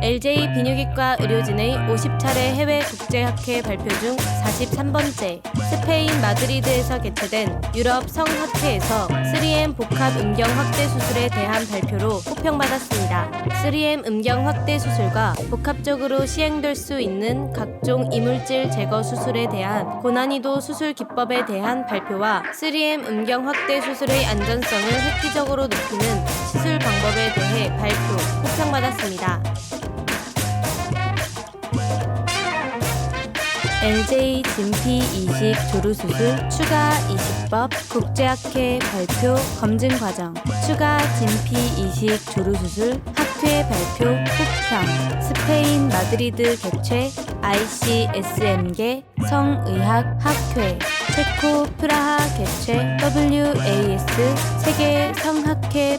LJ 비뇨기과 의료진의 50차례 해외 국제학회 발표 중 43번째 스페인 마드리드에서 개최된 유럽 성학회에서 3M 복합 음경 확대 수술에 대한 발표로 호평받았습니다. 3M 음경 확대 수술과 복합적으로 시행될 수 있는 각종 이물질 제거 수술에 대한 고난이도 수술 기법에 대한 발표와 3M 음경 확대 수술의 안전성을 획기적으로 높이는 시술 방법에 대해 발표, 호평받았습니다. LJ 진피 이식 조루 수술 추가 이식법 국제학회 발표 검증 과정 추가 진피 이식 조루 수술 학회 발표 호평 스페인 마드리드 개최 ICSM계 성의학 학회 체코 프라하 개최 WAS 세계 성학회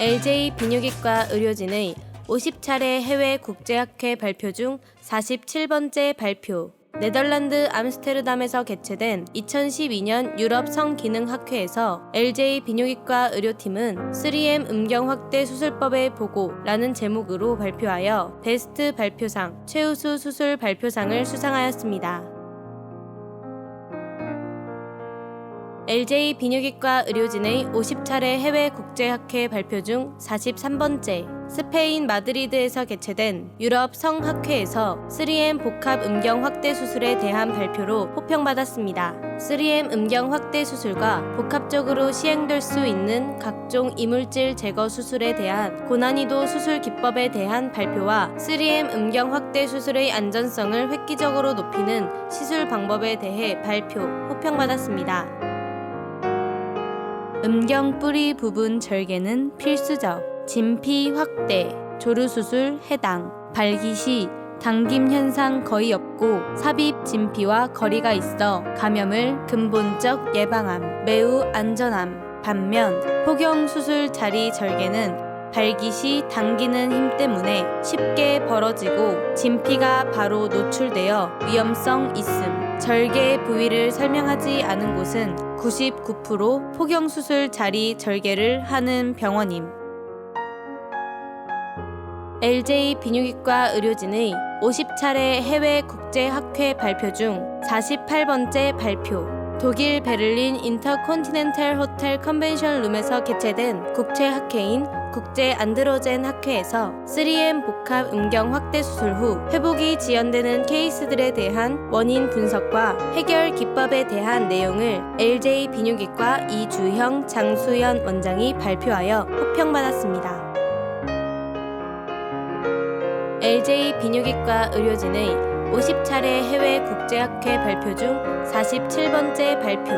LJ 비뇨기과 의료진의 50차례 해외 국제학회 발표 중 47번째 발표. 네덜란드 암스테르담에서 개최된 2012년 유럽 성기능학회에서 LJ 비뇨기과 의료팀은 3M 음경 확대 수술법의 보고라는 제목으로 발표하여 베스트 발표상, 최우수 수술 발표상을 수상하였습니다. LJ 비뇨기과 의료진의 50차례 해외 국제학회 발표 중 43번째 스페인 마드리드에서 개최된 유럽 성학회에서 3M 복합 음경 확대 수술에 대한 발표로 호평받았습니다. 3M 음경 확대 수술과 복합적으로 시행될 수 있는 각종 이물질 제거 수술에 대한 고난이도 수술 기법에 대한 발표와 3M 음경 확대 수술의 안전성을 획기적으로 높이는 시술 방법에 대해 발표, 호평받았습니다. 음경 뿌리 부분 절개는 필수적. 진피 확대, 조루 수술 해당. 발기 시 당김 현상 거의 없고 삽입 진피와 거리가 있어 감염을 근본적 예방함. 매우 안전함. 반면 포경 수술 자리 절개는 시 당기는 힘 때문에 쉽게 벌어지고 진피가 바로 노출되어 위험성 있음. 절개 부위를 설명하지 않은 곳은 99% 포경수술 자리 절개를 하는 병원임. LJ 비뇨기과 의료진의 50차례 해외 국제 학회 발표 중 48번째 발표. 독일 베를린 인터콘티넨탈 호텔 컨벤션 룸에서 개최된 국제 학회인 국제 안드로젠 학회에서 3M 복합 음경 확대 수술 후 회복이 지연되는 케이스들에 대한 원인 분석과 해결 기법에 대한 내용을 LJ 비뇨기과 이주형 장수연 원장이 발표하여 호평받았습니다. LJ 비뇨기과 의료진의 50차례 해외 국제학회 발표 중 47번째 발표.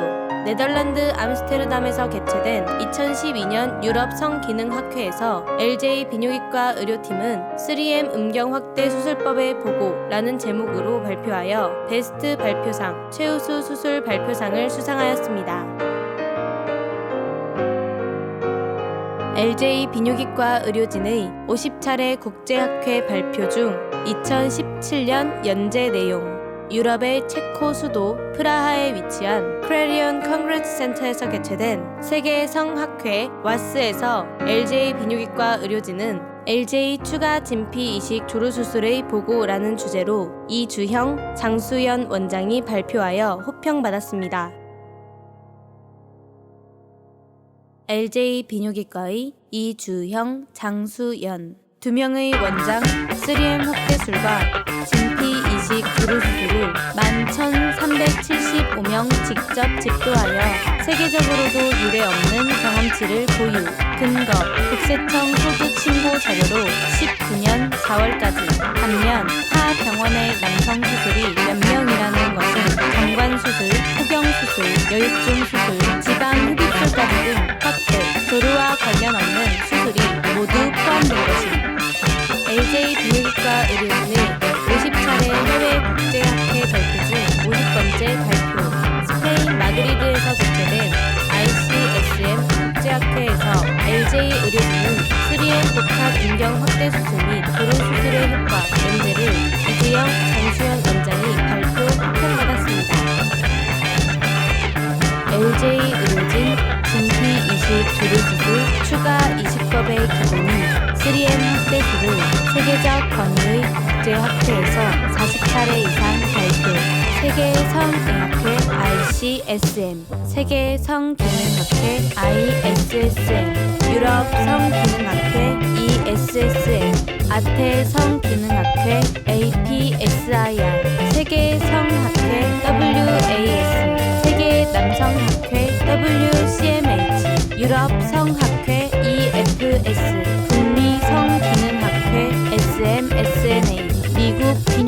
네덜란드 암스테르담에서 개최된 2012년 유럽 성기능학회에서 LJ 비뇨기과 의료팀은 3M 음경 확대 수술법의 보고라는 제목으로 발표하여 베스트 발표상, 최우수 수술 발표상을 수상하였습니다. LJ 비뇨기과 의료진의 50차례 국제학회 발표 중 2017년 연재 내용 유럽의 체코 수도 프라하에 위치한 크레리온 컨그레스 센터에서 개최된 세계 성학회 와스에서 LJ 비뇨기과 의료진은 LJ 추가 진피 이식 조루 수술의 보고라는 주제로 이주형 장수연 원장이 발표하여 호평받았습니다. LJ 비뇨기과의 이주형, 장수연 두 명의 원장 3M 확대 확대술과 진피 이식 수술을 11,375명 직접 집도하여 세계적으로도 유례 없는 경험치를 보유. 근거 국세청 소득 신고 자료로 19년 4월까지 반면 타 병원의 남성 수술이 몇 명이라는 것은 정관 수술, 포경 수술, 여육종 수술, 지방 흡입술까지 등 확대, 조루와 관련 없는 수술이 모두 포함된 것입니다. LJ 비뇨기과 의료진의 50차례 해외 국제학회 발표 중 50번째 발표 스페인 마드리드에서 개최된 ICSM 국제학회에서 LJ 의료진은 3M 복합 인경 확대 수술 및 조루 수술의 효과 문제를 이주영 장수현 원장이 발표 평가받았습니다. LJ 의료진 진피 이식 조루 수술 추가 이식법의 기본인 3M 확대술을 세계적 권위의 국제학회에서 40차례 이상 발표. 세계 성의학회 ICSM 세계 성기능학회 ISSM 유럽 성기능학회 ESSM 아태 성기능학회 APSIR 세계 성학회 WAS 세계 남성학회 WCMH 유럽 성학회 EFS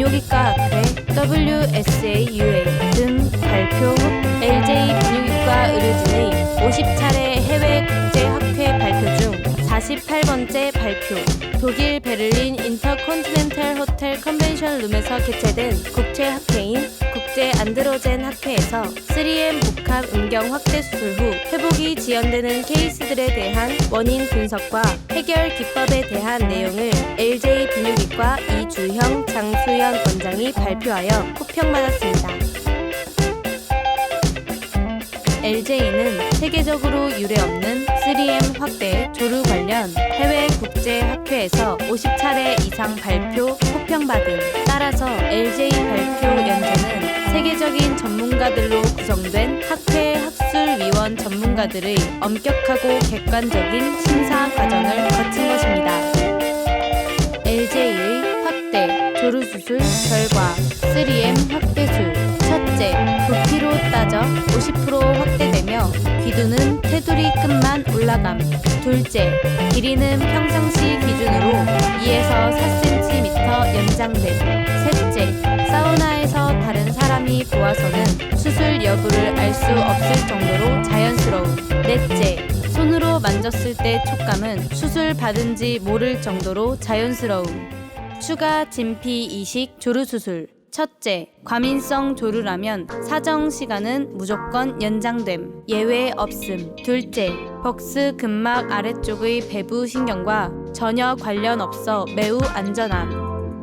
미국 비뇨기과학회 WSAUA 등 발표 후 LJ 비뇨기과 의료진의 50차례 해외 국제 학회 발표 중 48번째 발표. 독일 베를린 인터콘티넨탈 호텔 컨벤션 룸에서 개최된 국제 학회인 국제 안드로젠 학회에서 3M 복합 음경 확대 수술 후 회복이 지연되는 케이스들에 대한 원인 분석과 해결 기법에 대한 내용을 LJ 비뇨기과 이주형 장수현 원장이 발표하여 호평받았습니다. LJ는 세계적으로 유례없는 3M 확대 조루 관련 해외 국제 학회에서 50차례 이상 발표 호 평받음 따라서 LJ 발표 연재는 세계적인 전문가들로 구성된 학회 학술위원 전문가들의 엄격하고 객관적인 심사 과정을 거친 것입니다. LJ의 확대 조루 수술 결과 3M 확대술 첫째, 부피로 따져 50% 확대되며 끝만 올라감. 둘째, 길이는 평상시 기준으로 2에서 4cm 연장됨. 셋째, 사우나에서 다른 사람이 보아서는 수술 여부를 알 수 없을 정도로 자연스러움. 넷째, 손으로 만졌을 때 촉감은 수술 받은지 모를 정도로 자연스러움. 추가 진피 이식 조루 수술. 첫째, 과민성 조루라면 사정 시간은 무조건 연장됨. 예외 없음. 둘째, 벅스 근막 아래쪽의 배부 신경과 전혀 관련 없어 매우 안전함.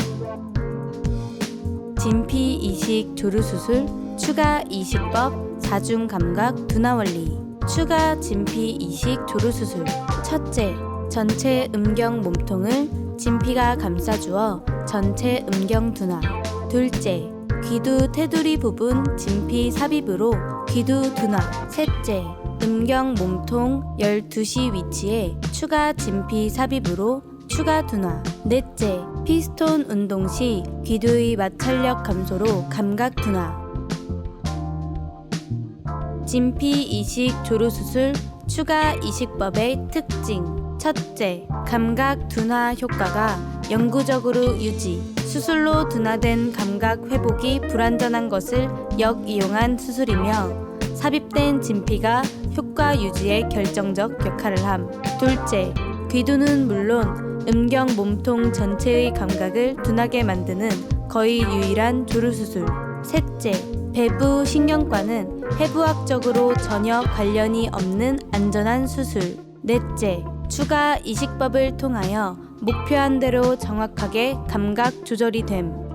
진피 이식 조루 수술 추가 이식법 사중 감각 둔화 원리 추가 진피 이식 조루 수술 첫째 전체 음경 몸통을 진피가 감싸주어 전체 음경 둔화. 둘째 귀두 테두리 부분 진피 삽입으로 귀두 둔화. 셋째 음경 몸통 12시 위치에 추가 진피 삽입으로 추가 둔화. 넷째 피스톤 운동 시 귀두의 마찰력 감소로 감각 둔화. 진피 이식 조루 수술 추가 이식법의 특징. 첫째 감각 둔화 효과가 영구적으로 유지 수술로 둔화된 감각 회복이 불완전한 것을 역이용한 수술이며 삽입된 진피가 효과 유지에 결정적 역할을 함 둘째 귀두는 물론 음경 몸통 전체의 감각을 둔하게 만드는 거의 유일한 조루 수술. 셋째, 배부 신경과는 해부학적으로 전혀 관련이 없는 안전한 수술. 넷째, 추가 이식법을 통하여 목표한 대로 정확하게 감각 조절이 됨.